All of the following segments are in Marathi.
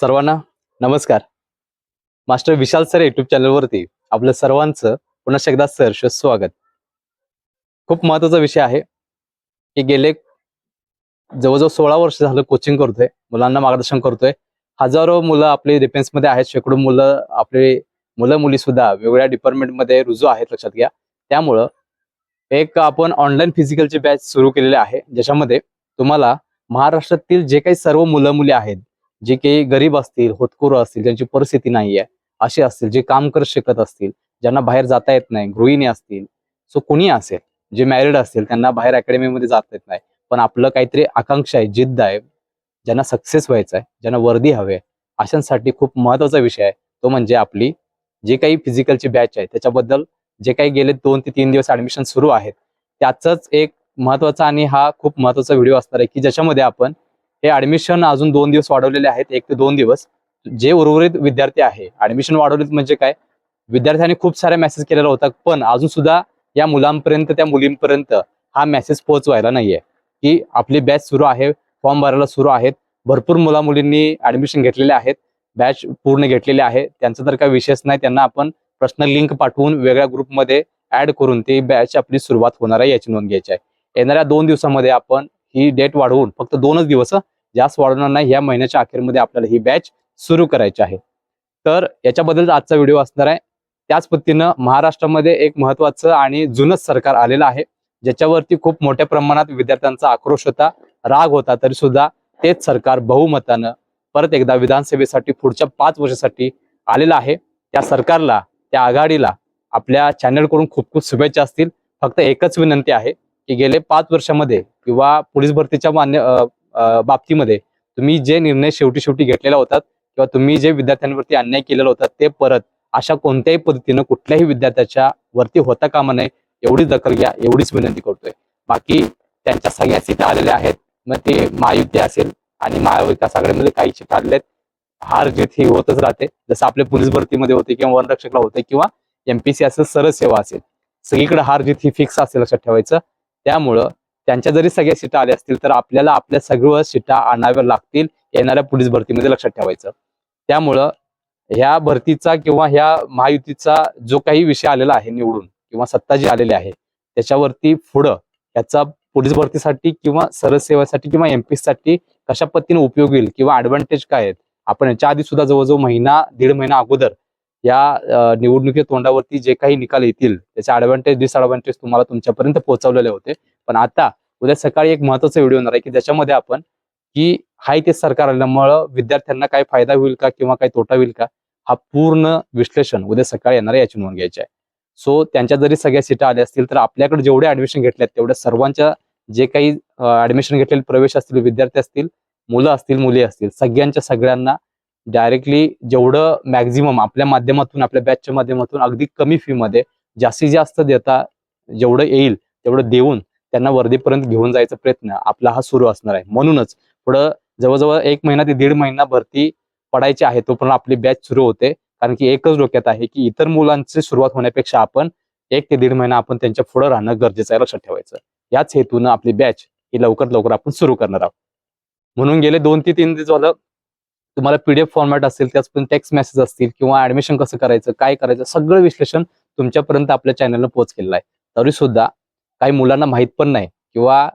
सर्वांना नमस्कार. मास्टर विशाल सर युट्यूब चॅनलवरती आपलं सर्वांचं पुन्हा एकदा सहर्ष स्वागत. खूप महत्त्वाचा विषय आहे की गेले जवळजवळ सोळा वर्ष झालं कोचिंग करतोय मुलांना मार्गदर्शन करतोय. हजारो मुलं आपली डिफेन्समध्ये आहेत शेकडो मुलं आपले मुलं मुली सुद्धा वेगवेगळ्या डिपार्टमेंटमध्ये रुजू आहेत लक्षात घ्या. त्यामुळं एक आपण ऑनलाईन फिजिकलची बॅच सुरू केलेली आहे ज्याच्यामध्ये तुम्हाला महाराष्ट्रातील जे काही सर्व मुलं मुली आहेत जे काही गरीब असतील होतकरू असतील ज्यांची परिस्थिती नाही आहे असे असतील जे काम करत शिकत असतील ज्यांना बाहेर जाता येत नाही गृहिणी असतील सो कोणी असेल जे मॅरिड असतील त्यांना बाहेर अकॅडमीमध्ये जाता येत नाही. पण आपलं काहीतरी आकांक्षा आहे जिद्द आहे ज्यांना सक्सेस व्हायचं आहे ज्यांना वर्दी हवे अशांसाठी खूप महत्त्वाचा विषय आहे. तो म्हणजे आपली जे काही फिजिकलची बॅच आहे त्याच्याबद्दल जे काही गेले दोन ते तीन दिवस ऍडमिशन सुरू आहेत त्याचाच एक महत्त्वाचा आणि हा खूप महत्त्वाचा व्हिडिओ असणार आहे की ज्याच्यामध्ये आपण हे ऍडमिशन अजून दोन दिवस वाढवलेले आहेत एक ते दोन दिवस. जे उर्वरित विद्यार्थी आहे ऍडमिशन वाढवलेत म्हणजे काय? विद्यार्थ्यांनी खूप साऱ्या मेसेज केलेला होता पण अजून सुद्धा या मुलांपर्यंत त्या मुलींपर्यंत हा मेसेज पोहोचवायला नाहीये. की आपली बॅच सुरू आहे फॉर्म भरायला सुरू आहेत भरपूर मुला मुलींनी ऍडमिशन घेतलेले आहेत बॅच पूर्ण घेतलेले आहे. त्यांचा तर काही विशेष नाही त्यांना आपण पर्सनल लिंक पाठवून वेगळ्या ग्रुपमध्ये ऍड करून ती बॅच आपली सुरुवात होणार आहे याची नोंद घ्यायची आहे. येणाऱ्या दोन दिवसामध्ये आपण ही डेट वाढवून फक्त दोनच दिवस जास्त वाढवणार नाही. या महिन्याच्या अखेरमध्ये आपल्याला ही बॅच सुरू करायची आहे. तर याच्याबद्दल आजचा व्हिडिओ असणार आहे. त्याच पद्धतीनं महाराष्ट्रामध्ये एक महत्वाचं आणि जुनच सरकार आलेलं आहे ज्याच्यावरती खूप मोठ्या प्रमाणात विद्यार्थ्यांचा आक्रोश होता राग होता तरी सुद्धा तेच सरकार बहुमतानं परत एकदा विधानसभेसाठी पुढच्या पाच वर्षासाठी आलेलं आहे. त्या सरकारला त्या आघाडीला आपल्या चॅनलकडून खूप खूप शुभेच्छा असतील. फक्त एकच विनंती आहे की गेले पाच वर्षामध्ये किंवा पोलीस भरतीच्या मान्य बाबतीमध्ये तुम्ही जे निर्णय शेवटी शेवटी घेतलेला होतात किंवा तुम्ही जे विद्यार्थ्यांवरती अन्याय केलेला होता ते परत अशा कोणत्याही पद्धतीनं कुठल्याही विद्यार्थ्याच्या वरती होता कामा नये एवढीच दखल घ्या एवढीच विनंती करतोय. बाकी त्यांच्या सगळ्या सीटा आलेल्या आहेत मग ते महायुती असेल आणि महाविकास आघाडीमध्ये काही सीट आलेल्या हार जीत ही होतच राहते. जसं आपल्या पोलीस भरतीमध्ये होते किंवा वनरक्षकला होते किंवा एमपीसी असेल सरळ सेवा असेल. सगळीकडे हार जीत ही फिक्स असेल लक्षात ठेवायचं. त्यामुळं त्यांच्या जरी सगळ्या सीटा आल्या असतील तर आपल्याला आपल्या सगळ्या सीटा आणाव्या लागतील येणाऱ्या पोलीस भरतीमध्ये लक्षात ठेवायचं. त्यामुळं ह्या भरतीचा किंवा ह्या महायुतीचा जो काही विषय आलेला आहे निवडून किंवा सत्ता जी आलेली आहे त्याच्यावरती पुढं याचा पोलीस भरतीसाठी किंवा सरळ सेवेसाठी किंवा एमसाठी कशा पद्धतीने उपयोग येईल किंवा ऍडव्हान्टेज काय आहेत आपण याच्या आधी सुद्धा जवळजवळ महिना दीड महिना अगोदर या निवडणुकीत निवडणुकी तोंडावरती जे काही निकाल येतील त्याचे ऍडव्हान्टेज डिसएडव्हान्टेज तुम्हाला तुमच्यापर्यंत पोहोचवलेले होते. पण आता उद्या सकाळी एक महत्त्वाचा व्हिडिओ होणार आहे की ज्याच्यामध्ये आपण की हाय ते सरकार आल्यामुळं विद्यार्थ्यांना काय फायदा होईल का किंवा काय तोटा होईल का हा पूर्ण विश्लेषण उद्या सकाळी येणार आहे याची नोंद घ्यायची आहे. सो त्यांच्या जरी सगळ्या सीटा आल्या असतील तर आपल्याकडे जेवढे ऍडमिशन घेतल्यात तेवढ्या सर्वांच्या जे काही ऍडमिशन घेतलेले प्रवेश असतील विद्यार्थी असतील मुलं असतील मुली असतील सगळ्यांच्या सगळ्यांना डायरेक्टली जेवढं मॅक्झिमम आपल्या माध्यमातून आपल्या बॅचच्या माध्यमातून अगदी कमी फी मध्ये जास्तीत जास्त देता जेवढं येईल तेवढं देऊन त्यांना वर्दीपर्यंत घेऊन जायचा प्रयत्न आपला हा सुरू असणार आहे. म्हणूनच पुढं जवळजवळ एक महिना ते दीड महिना भरती पडायची आहे तोपर्यंत आपली बॅच सुरू होते. कारण की एकच डोक्यात आहे की इतर मुलांची सुरुवात होण्यापेक्षा आपण एक ते दीड महिना आपण त्यांच्या पुढे राहणं गरजेचं आहे लक्षात ठेवायचं. याच हेतूनं आपली बॅच ही लवकरात लवकर आपण सुरू करणार आहोत. म्हणून गेले दोन ते तीन दिवस झालं तुम्हाला पीडीएफ फॉर्मॅट असेल त्याचपर्यंत टेक्स्ट मेसेज असतील किंवा ऍडमिशन कसं करायचं काय करायचं सगळं विश्लेषण तुमच्यापर्यंत आपल्या चॅनलला पोहोच केलेलं आहे. तरी सुद्धा काही मुलांना माहीत पण नाही किंवा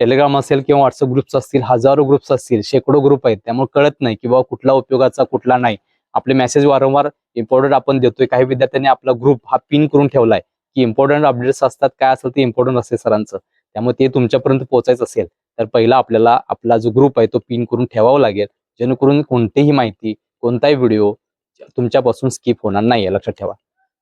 टेलिग्राम असेल किंवा व्हॉट्सअप ग्रुप्स असतील हजारो ग्रुप्स असतील शेकडो ग्रुप आहेत त्यामुळे कळत नाही की बाबा कुठला उपयोगाचा कुठला नाही. आपले मेसेज वारंवार इम्पॉर्टंट आपण देतोय. काही विद्यार्थ्यांनी आपला ग्रुप हा पिन करून ठेवलाय की इम्पॉर्टंट अपडेट्स असतात काय असेल ते इम्पॉर्टंट असेल सरांचं. त्यामुळे ते तुमच्यापर्यंत पोहोचायचं असेल तर पहिला आपल्याला आपला जो ग्रुप आहे तो पिन करून ठेवावा लागेल. जेणेकरून कोणतीही माहिती कोणताही व्हिडिओ तुमच्यापासून स्किप होणार नाहीये लक्षात ठेवा.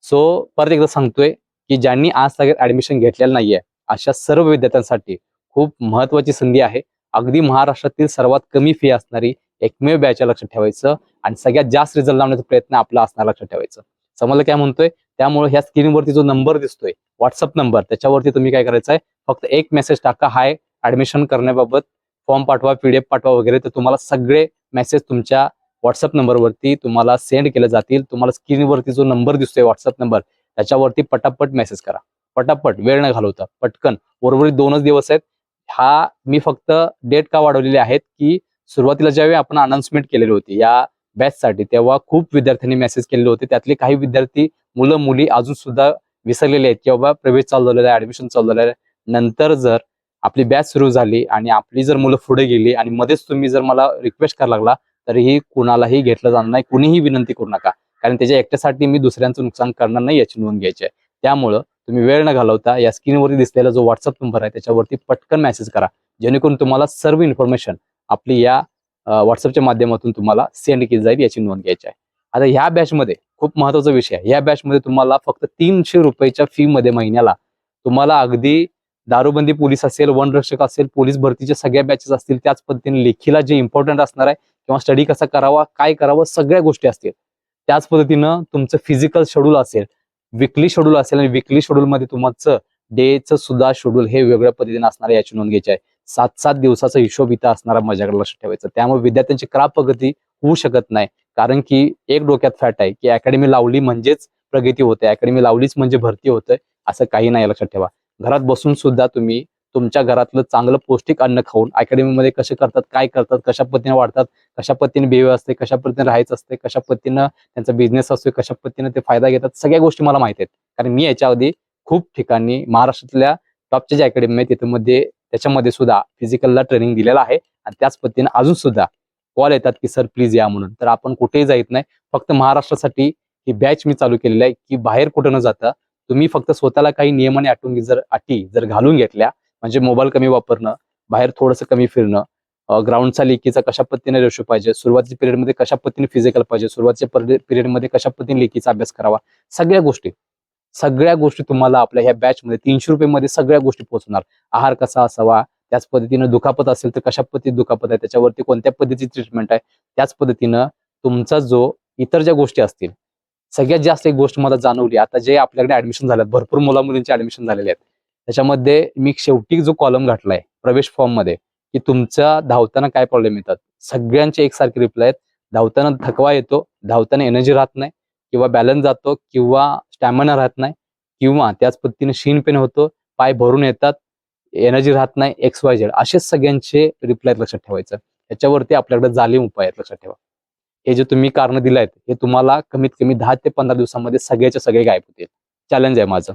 सो परत एकदा सांगतोय की ज्यांनी आज सगळ्यात ऍडमिशन घेतलेलं नाहीये अशा सर्व विद्यार्थ्यांसाठी खूप महत्वाची संधी आहे. अगदी महाराष्ट्रातील सर्वात कमी फी असणारी एकमेव बॅच लक्षात ठेवायचं. आणि सगळ्यात जास्त रिझल्ट लावण्याचा प्रयत्न आपला असणार लक्षात ठेवायचं. समजलं काय म्हणतोय? त्यामुळे ह्या स्क्रीनवरती जो नंबर दिसतोय व्हॉट्सअप नंबर त्याच्यावरती तुम्ही काय करायचं आहे फक्त एक मेसेज टाका हाय ऍडमिशन करण्याबाबत फॉर्म पाठवा पीडीएफ पाठवा वगैरे तर तुम्हाला सगळे मेसेज तुमच्या व्हॉट्सअप नंबरवरती तुम्हाला सेंड केले जातील. तुम्हाला स्क्रीनवरती जो नंबर दिसतोय व्हॉट्सअप नंबर त्याच्यावरती पटापट मेसेज करा. पटापट वेळ न घालवता पटकन. उर्वरित दोनच दिवस आहेत. हा मी फक्त डेट का वाढवलेली आहेत की सुरुवातीला ज्यावेळी आपण अनाउन्समेंट केलेली होती या बॅचसाठी तेव्हा खूप विद्यार्थ्यांनी मेसेज केलेले होते. त्यातले काही विद्यार्थी मुलं मुली अजून सुद्धा विसरलेले आहेत. की बाबा प्रवेश चालू झालेला आहे ऍडमिशन चालू झालेलं आहे. नंतर जर आपली बॅच सुरू झाली आणि आपली जर मुलं पुढे गेली आणि मध्येच तुम्ही जर मला रिक्वेस्ट करायला लागला तरीही कुणालाही घेतलं जाणार नाही. कुणीही विनंती करू नका. कारण त्याच्या एकट्यासाठी मी दुसऱ्यांचं नुकसान करणार नाही याची नोंद घ्यायची आहे. त्यामुळं तुम्ही वेळ न घालवता या स्क्रीनवरती दिसलेला जो व्हॉट्सअप नंबर आहे त्याच्यावरती पटकन मेसेज करा. जेणेकरून तुम्हाला सर्व इन्फॉर्मेशन आपली या व्हॉट्सअपच्या माध्यमातून तुम्हाला सेंड केली जाईल याची नोंद घ्यायची आहे. आता ह्या बॅचमध्ये खूप महत्त्वाचा विषय आहे. या बॅचमध्ये तुम्हाला फक्त तीनशे रुपयाच्या फी मध्ये महिन्याला तुम्हाला अगदी दारूबंदी पोलीस असेल वनरक्षक असेल पोलीस भरतीच्या सगळ्या बॅचेस असतील त्याच पद्धतीने लेखीला जे इम्पॉर्टंट असणार आहे किंवा स्टडी कसा करावा काय करावं सगळ्या गोष्टी असतील. त्याच पद्धतीनं तुमचं फिजिकल शेड्यूल असेल विकली शेड्यूल असेल आणि विकली शेड्यूल मध्ये तुमचं डेचं सुद्धा शेड्यूल हे वेगळ्या पद्धतीने असणार आहे याची नोंद घ्यायची आहे. सात सात दिवसाचा हिशोब इथं असणारा माझ्याकडे लक्ष ठेवायचं. त्यामुळे विद्यार्थ्यांची क्राप प्रगती होऊ शकत नाही. कारण की एक डोक्यात फॅट आहे की अकॅडमी लावली म्हणजेच प्रगती होते. अकॅडमी लावलीच म्हणजे भरती होते असं काही नाही लक्षात ठेवा. घरात बसून सुद्धा तुम्ही तुमच्या घरातलं चांगलं पौष्टिक अन्न खाऊन अकॅडमीमध्ये कसे करतात काय करतात कशा पद्धतीने वाढतात कशा पद्धतीने बिहेव असते कशा पद्धतीने राहायचं असते कशा पद्धतीनं त्यांचा बिझनेस असतो कशा पद्धतीने ते फायदा घेतात सगळ्या गोष्टी मला माहिती आहेत. कारण मी याच्या आधी खूप ठिकाणी महाराष्ट्रातल्या टॉपच्या ज्या अकॅडमी आहेत तिथे मध्ये त्याच्यामध्ये सुद्धा फिजिकलला ट्रेनिंग दिलेलं आहे. आणि त्याच पद्धतीने अजून सुद्धा कॉल येतात की सर प्लीज या म्हणून. तर आपण कुठेही जायत नाही. फक्त महाराष्ट्रासाठी ही बॅच मी चालू केलेली आहे की बाहेर कुठं न जाता तुम्ही फक्त स्वतःला काही नियम आणि जर अटी जर घालून घेतल्या म्हणजे मोबाईल कमी वापरणं बाहेर थोडंसं कमी फिरणं ग्राउंडचा लेकीचा कशा पद्धतीने रेशो पाहिजे सुरुवातीच्या पिरियडमध्ये कशा पद्धतीने फिजिकल पाहिजे सुरुवातीच्या पिरियडमध्ये कशा पद्धतीने लेकीचा अभ्यास करावा सगळ्या गोष्टी सगळ्या गोष्टी तुम्हाला आपल्या ह्या बॅचमध्ये तीनशे रुपये मध्ये सगळ्या गोष्टी पोहोचणार. आहार कसा असावा त्याच पद्धतीनं दुखापत असेल तर कशा पद्धतीत दुखापत आहे त्याच्यावरती कोणत्या पद्धतीची ट्रीटमेंट आहे त्याच पद्धतीनं तुमचा जो इतर ज्या गोष्टी असतील सगळ्यात जास्त एक गोष्ट मला जाणवली. आता जे आपल्याकडे ऍडमिशन झाल्यात भरपूर मुला मुलींचे ऍडमिशन झालेले आहेत. त्याच्यामध्ये मी शेवटी जो कॉलम घातलाय प्रवेश फॉर्ममध्ये की तुमचा धावताना काय प्रॉब्लेम येतात? सगळ्यांचे एकसारखे रिप्लाय आहेत. धावताना थकवा येतो धावताना एनर्जी राहत नाही किंवा बॅलन्स जातो किंवा स्टॅमिना राहत नाही किंवा त्याच पद्धतीने शीन पेन होतो पाय भरून येतात एनर्जी राहत नाही एक्स वाय झेड असेच सगळ्यांचे रिप्लाय लक्षात ठेवायचं. याच्यावरती आपल्याकडे जालीम उपाय आहेत लक्षात ठेवा. हे जे तुम्ही कारण दिले आहेत हे तुम्हाला कमीत कमी दहा ते पंधरा दिवसामध्ये सगळ्याचे सगळे गायब होतील. चॅलेंज आहे माझं.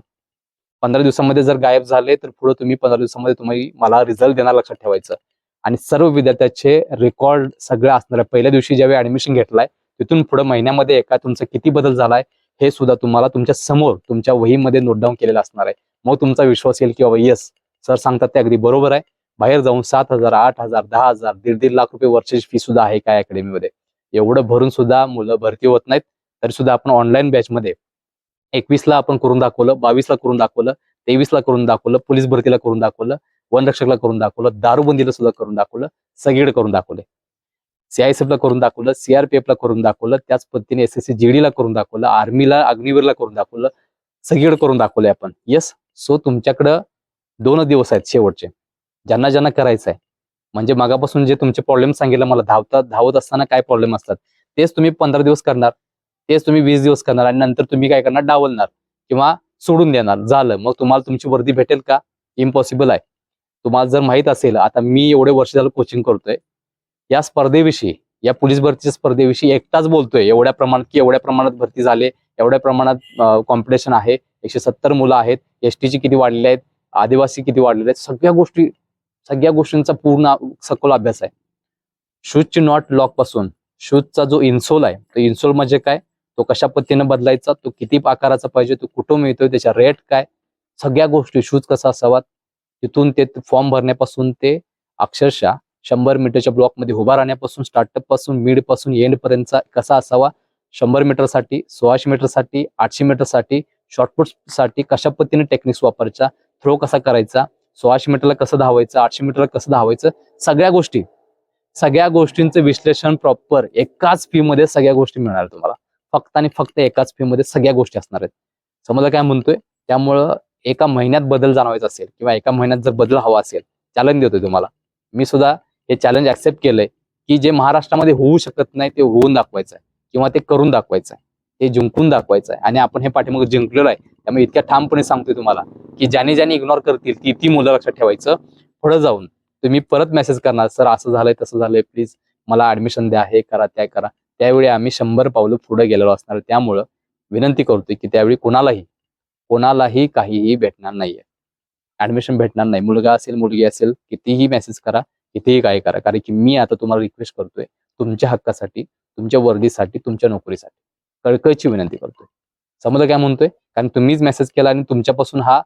पंधरा दिवसामध्ये जर गायब झाले तर पुढे तुम्ही पंधरा दिवसामध्ये तुम्ही मला रिझल्ट देणार लक्षात ठेवायचं. आणि सर्व विद्यार्थ्याचे रेकॉर्ड सगळं असणार आहे पहिल्या दिवशी ज्यावेळी ऍडमिशन घेतलाय तिथून पुढे महिन्यामध्ये एका तुमचा किती बदल झालाय हे सुद्धा तुम्हाला तुमच्यासमोर तुमच्या वहीमध्ये नोट डाऊन केलेलं असणार आहे. मग तुमचा विश्वास येईल की बाबा येस सर सांगतात ते अगदी बरोबर आहे. बाहेर जाऊन सात हजार आठ हजार दहा हजार दीड दीड लाख रुपये वर्षाची फी सुद्धा आहे काय अकॅडमीमध्ये एवढं भरून सुद्धा मुलं भरती होत नाहीत तरी सुद्धा आपण ऑनलाईन बॅचमध्ये एकवीसला आपण करून दाखवलं बावीसला करून दाखवलं तेवीसला करून दाखवलं पोलीस भरतीला करून दाखवलं वनरक्षकला करून दाखवलं दारूबंदीला सुद्धा करून दाखवलं सगळीकडे करून दाखवले सीआयएसएफ ला करून दाखवलं सीआरपीएफ ला करून दाखवलं त्याच पद्धतीने एस एस सी जीडीला करून दाखवलं आर्मीला अग्निवीरला करून दाखवलं सगळीकडे करून दाखवले आपण येस सो तुमच्याकडं दोन दिवस आहेत शेवटचे ज्यांना ज्यांना करायचं आहे म्हणजे मागापासून जे तुमचे प्रॉब्लेम सांगितलं मला धावतात धावत असताना काय प्रॉब्लेम असतात? तेच तुम्ही पंधरा दिवस करणार. तेच तुम्ही वीस दिवस करणार आणि नंतर तुम्ही काय करणार? डावलणार किंवा सोडून देणार. झालं. मग तुम्हाला तुमची वर्दी भेटेल का? इम्पॉसिबल आहे. तुम्हाला जर माहीत असेल आता मी एवढे वर्ष झालं कोचिंग करतोय. या स्पर्धेविषयी या पोलीस भरतीच्या स्पर्धेविषयी एकटाच बोलतोय. एवढ्या प्रमाणात की एवढ्या प्रमाणात भरती झाले एवढ्या प्रमाणात कॉम्पिटिशन आहे. एकशे सत्तर मुलं आहेत. एस टीची किती वाढलेले आहेत? आदिवासी किती वाढलेले आहेत? सगळ्या गोष्टी सगळ्या गोष्टींचा पूर्ण सखोल अभ्यास आहे. शूजची नॉट लॉकपासून शूजचा जो इन्सोल आहे तो इन्सोल म्हणजे काय? तो कशा पद्धतीने बदलायचा? तो किती आकाराचा पाहिजे? तो कुठं मिळतोय? त्याच्या रेट काय? सगळ्या गोष्टी शूज कसा असावा तिथून ते फॉर्म भरण्यापासून ते अक्षरशः शंभर मीटरच्या ब्लॉकमध्ये उभा राहण्यापासून स्टार्टअपपासून मिडपासून एंड पर्यंतचा कसा असावा? शंभर मीटरसाठी सोळाशे मीटरसाठी आठशे मीटरसाठी शॉर्टपुटसाठी कशा पद्धतीने टेक्निक्स वापरायचा? थ्रो कसा करायचा? सोळाशे मीटरला कसं धावायचं आठशे मीटरला कसं धावायचं सगळ्या गोष्टी. सगळ्या गोष्टींचं विश्लेषण प्रॉपर एकाच फी मध्ये सगळ्या गोष्टी मिळणार तुम्हाला. फक्त आणि फक्त एकाच फी मध्ये सगळ्या गोष्टी असणार आहेत. समजा काय म्हणतोय त्यामुळं एका महिन्यात बदल जाणवायचा असेल किंवा एका महिन्यात जर बदल हवा असेल चॅलेंज देतोय तुम्हाला. मी सुद्धा हे चॅलेंज ऍक्सेप्ट केलंय की जे महाराष्ट्रामध्ये होऊ शकत नाही ते होऊन दाखवायचं आहे किंवा ते करून दाखवायचं आहे हे जिंकून दाखवायचं आहे. आणि आपण हे पाठीमागे जिंकलेलो आहे. त्यामुळे इतक्या ठामपणे सांगतोय तुम्हाला की ज्याने ज्याने इग्नोर करतील ती ती मुलं लक्षात ठेवायचं. पुढे जाऊन तुम्ही परत मेसेज करणार सर असं झालंय तसं झालंय प्लीज मला ऍडमिशन द्या हे करा त्या करा. त्यावेळी आम्ही शंभर पावलं पुढे गेलेलो असणार. त्यामुळं विनंती करतोय की त्यावेळी कोणालाही कोणालाही काहीही भेटणार नाहीये. ऍडमिशन भेटणार नाही. मुलगा असेल मुलगी असेल कितीही मेसेज करा कितीही काय करा. कारण की मी आता तुम्हाला रिक्वेस्ट करतोय तुमच्या हक्कासाठी तुमच्या वर्दीसाठी तुमच्या नोकरीसाठी. कळकळीची विनंती करतोय. समजा काय म्हणतोय? कारण तुम्हीच मेसेज केला आणि तुमच्यापासून हा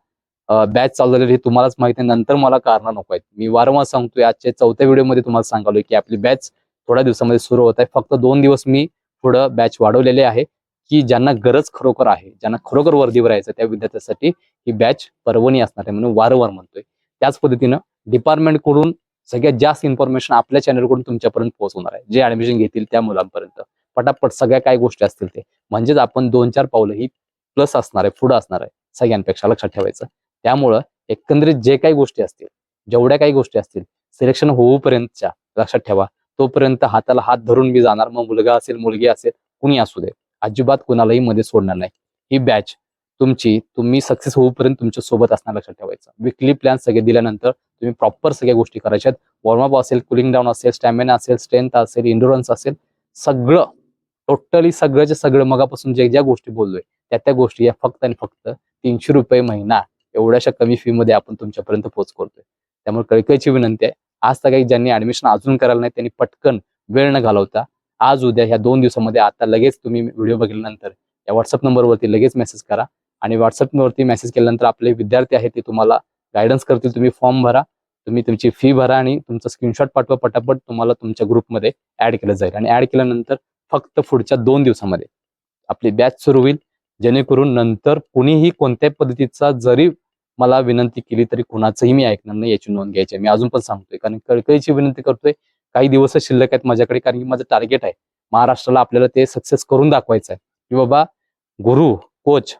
बॅच चालू झालेली हे तुम्हालाच माहिती आहे. नंतर मला कारण नको आहेत. मी वारंवार सांगतोय. आजच्या चौथ्या व्हिडिओमध्ये तुम्हाला सांगालोय की आपली बॅच थोड्या दिवसामध्ये सुरू होत आहे. फक्त दोन दिवस मी पुढं बॅच वाढवलेले आहे की ज्यांना गरज खरोखर आहे ज्यांना खरोखर वर्दीवर यायचं त्या विद्यार्थ्यांसाठी ही बॅच पर्वणी असणार आहे म्हणून वारंवार म्हणतोय. त्याच पद्धतीनं डिपार्टमेंटकडून सगळ्यात जास्त इन्फॉर्मेशन आपल्या चॅनलकडून तुमच्यापर्यंत पोहोचवणार आहे. जे ऍडमिशन घेतील त्या मुलांपर्यंत. पटापट सगळ्या काय गोष्टी असतील ते. म्हणजेच आपण दोन चार पावलं ही प्लस असणार आहे पुढं असणार आहे सगळ्यांपेक्षा लक्षात ठेवायचं. त्यामुळं एकंदरीत जे काही गोष्टी असतील जेवढ्या काही गोष्टी असतील सिलेक्शन होऊपर्यंतच्या लक्षात ठेवा. तोपर्यंत हाताला हात धरून मी जाणार. मग मुलगा असेल मुलगी असेल कुणी असू दे. अजिबात कुणालाही मध्ये सोडणार नाही. ही बॅच तुमची तुम्ही सक्सेस होऊपर्यंत तुमच्यासोबत असणार लक्षात ठेवायचं. विकली प्लॅन सगळे दिल्यानंतर तुम्ही प्रॉपर सगळ्या गोष्टी करायच्यात. वॉर्मअप असेल कुलिंग डाऊन असेल स्टॅमिना असेल स्ट्रेंथ असेल इंडोरन्स असेल सगळं टोटली सगळ्याच्या सगळं मगापासून जे ज्या गोष्टी बोललोय त्या त्या गोष्टी या फक्त आणि फक्त तीनशे रुपये महिना एवढ्याशा कमी फी मध्ये आपण तुमच्यापर्यंत पोहोच करतोय त्यामुळे कळकळीची विनंती आहे. आज तर काही ज्यांनी ऍडमिशन अजून करायला नाही त्यांनी पटकन वेळ न घालवता आज उद्या ह्या दोन दिवसामध्ये आता लगेच तुम्ही व्हिडिओ बघितल्यानंतर या व्हॉट्सअप नंबरवरती लगेच मेसेज करा आणि व्हॉट्सअपवरती मेसेज केल्यानंतर आपले विद्यार्थी आहेत ते तुम्हाला गायडन्स करतील. तुम्ही फॉर्म भरा तुम्ही तुमची फी भरा आणि तुमचा स्क्रीनशॉट पाठवा पटापट तुम्हाला तुमच्या ग्रुपमध्ये ऍड केलं जाईल. आणि ऍड केल्यानंतर फक्त पुढच्या दोन दिवसामध्ये. आपली बॅच सुरू होईल. जेणेकरून नंतर कुणीही कोणत्याही पद्धतीचा जरी मला विनंती केली तरी कुणाचंही मी ऐकणार नाही याची नोंद घ्यायची मी अजून पण सांगतोय कारण कळकळीची विनंती करतोय काही दिवस शिल्लक आहेत माझ्याकडे कारण की माझं टार्गेट आहे. महाराष्ट्राला आपल्याला ते सक्सेस करून दाखवायचं आहे. की बाबा गुरु कोच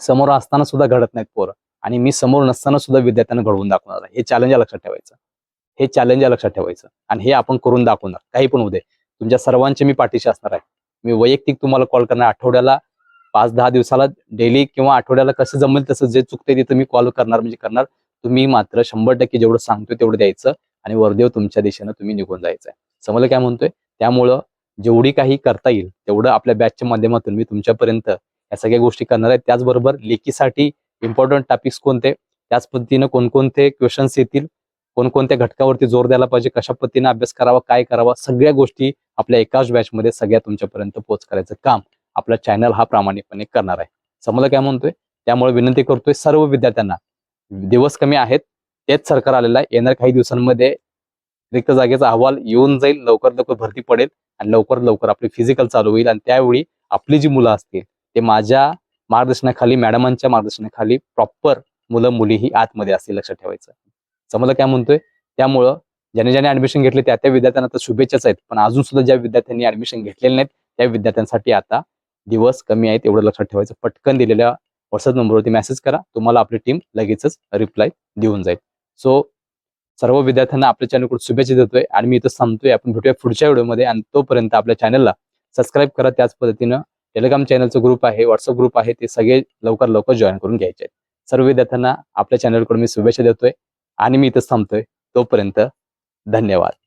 समोर असताना सुद्धा घडत नाहीत पोरं. आणि मी समोर नसताना सुद्धा विद्यार्थ्यांना घडवून दाखवणार आहे. हे चॅलेंज लक्षात ठेवायचं. हे चॅलेंज लक्षात ठेवायचं. आणि हे आपण करून दाखवणार. काही पण उद्या तुमच्या सर्वांचे मी पाठीशी असणार आहे. मी वैयक्तिक तुम्हाला कॉल करणार आठवड्याला पाच दहा दिवसाला डेली किंवा आठवड्याला कसं जमेल तसं जे चुकते तिथं मी कॉल करणार म्हणजे करणार. तुम्ही मात्र शंभर टक्के जेवढं सांगतोय तेवढं द्यायचं आणि वर्देव तुमच्या दिशेनं तुम्ही निघून जायचं आहे समजलं काय म्हणतोय? त्यामुळं जेवढी काही करता येईल तेवढं आपल्या बॅचच्या माध्यमातून मी तुमच्यापर्यंत या सगळ्या गोष्टी करणार आहे. त्याचबरोबर लेखीसाठी इम्पॉर्टंट टॉपिक्स कोणते? त्याच पद्धतीनं कोणकोणते क्वेश्चन्स येतील? कोणकोणत्या घटकावरती जोर द्यायला पाहिजे कशा पद्धतीने अभ्यास करावा काय करावा सगळ्या गोष्टी आपल्या एकाच बॅचमध्ये सगळ्या तुमच्यापर्यंत पोहोच करायचं काम आपला चॅनल हा प्रामाणिकपणे करणार आहे. समजलं काय म्हणतोय? त्यामुळे विनंती करतोय सर्व विद्यार्थ्यांना दिवस कमी आहेत तेच सरकार आलेलं आहे येणार काही दिवसांमध्ये रिक्त जागेचा अहवाल येऊन जाईल लवकर लवकर भरती पडेल आणि लवकर लवकर आपली फिजिकल चालू होईल आणि त्यावेळी आपली जी मुलं असतील ते माझ्या मार्गदर्शनाखाली मॅडमांच्या मार्गदर्शनाखाली प्रॉपर मुलं मुली ही आतमध्ये असतील लक्षात ठेवायचं. समजलं काय म्हणतोय? त्यामुळं ज्याने ज्याने ऍडमिशन घेतले त्या त्या विद्यार्थ्यांना तर शुभेच्छाच आहेत. पण अजून सुद्धा ज्या विद्यार्थ्यांनी ऍडमिशन घेतलेले नाहीत त्या विद्यार्थ्यांसाठी आता दिवस कमी आहेत एवढं लक्षात ठेवायचं. पटकन दिलेल्या व्हॉट्सअप नंबरवरती मेसेज करा. तुम्हाला आपली टीम लगेचच रिप्लाय देऊन जाईल. सो सर्व विद्यार्थ्यांना आपल्या चॅनलकडून शुभेच्छा देतोय आणि मी इथं थांबतोय. आपण भेटूया पुढच्या व्हिडिओमध्ये आणि तोपर्यंत आपल्या चॅनलला सबस्क्राईब करा. त्याच पद्धतीनं टेलिग्राम चॅनलचं ग्रुप आहे व्हॉट्सअप ग्रुप आहे ते सगळे लवकर लवकर जॉईन करून घ्यायचे आहेत. सर्व विद्यार्थ्यांना आपल्या चॅनलकडून मी शुभेच्छा देतोय. आणि मी इथं थांबतोय. तोपर्यंत धन्यवाद.